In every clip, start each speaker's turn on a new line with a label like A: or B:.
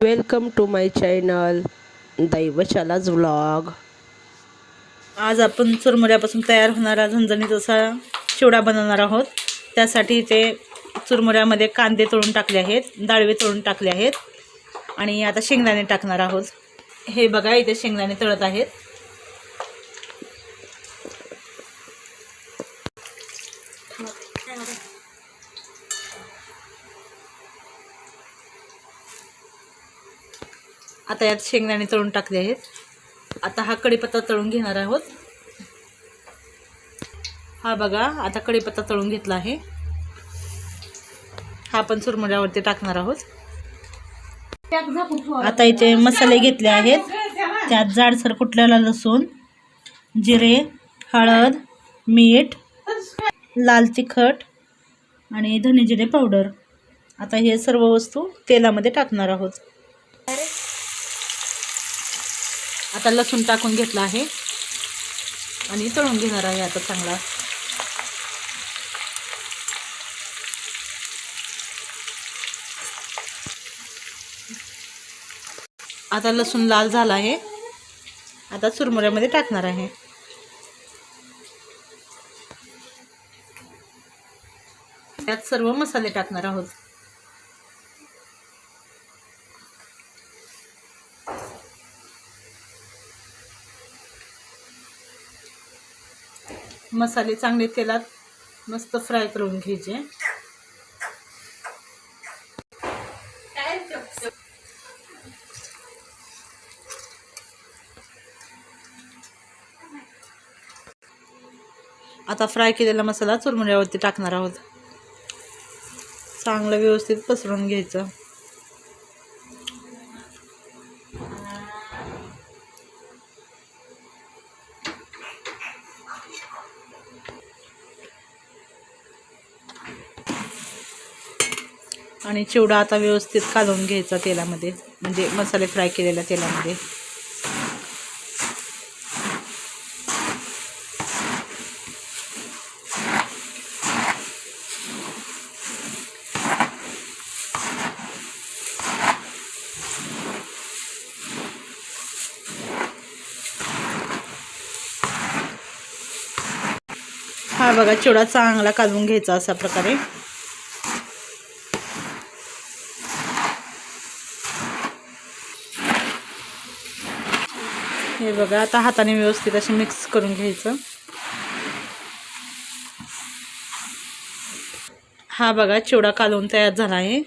A: Welcome to my channel दैवशालाच vlog
B: आज आपण चुरमुऱ्यापासून तयार होणारा झणझणीत असा चिवडा बनवणार आहोत. त्यासाठी ते चुरमुऱ्यामध्ये कांदे तळून टाकले आहेत डाळवे तळून टाकले आहेत. आणि आता शेंगदाणे टाकणार आहोत. हे बघा इथे शेंगदाणे तळत आहेत. आता यात शेंगदाणे तळून टाकले आहेत. आता हा कढीपत्ता तळून घेणार आहोत. हा बघा आता कढीपत्ता तळून घेतला आहे. हा आपण चुरमुऱ्यावरती टाकणार आहोत. आता इथे मसाले घेतले आहेत. त्यात जाडसर कुठल्याला लसूण जिरे हळद मीठ लाल तिखट आणि धने जिरे पावडर. आता हे सर्व वस्तू तेलामध्ये टाकणार आहोत. आता लसूण टाकून घेतला आहे. आणि तळून घेणार आहे आता चांगला. आता लसूण लाल झाला आहे. आता चुरमुऱ्यामध्ये टाकणार आहे. त्यात सर्व मसाले टाकणार आहोत. मसाले चांगले तेलात मस्त फ्राय करून घ्यायचे. आता फ्राय केलेला मसाला चुरमुऱ्यावरती टाकणार आहोत. चांगलं व्यवस्थित पसरून घ्यायचं. आणि चिवडा आता व्यवस्थित कालवून घ्यायचा तेलामध्ये. म्हणजे मसाले फ्राय केलेल्या तेलामध्ये. हा बघा चिवडा चांगला कालवून घ्यायचा अशा प्रकारे. हे बघा आता हाताने व्यवस्थित असे मिक्स करून घ्यायचं. हा बघा चिवडा कालवून तयार झाला आहे.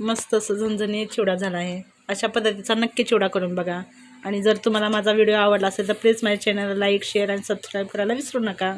B: मस्त असं झणझणीत चिवडा झाला आहे. अशा पद्धतीचा नक्की चिवडा करून बघा. आणि जर तुम्हाला माझा व्हिडिओ आवडला असेल तर प्लीज माझ्या चॅनलला लाईक शेअर आणि सबस्क्राईब करायला विसरू नका.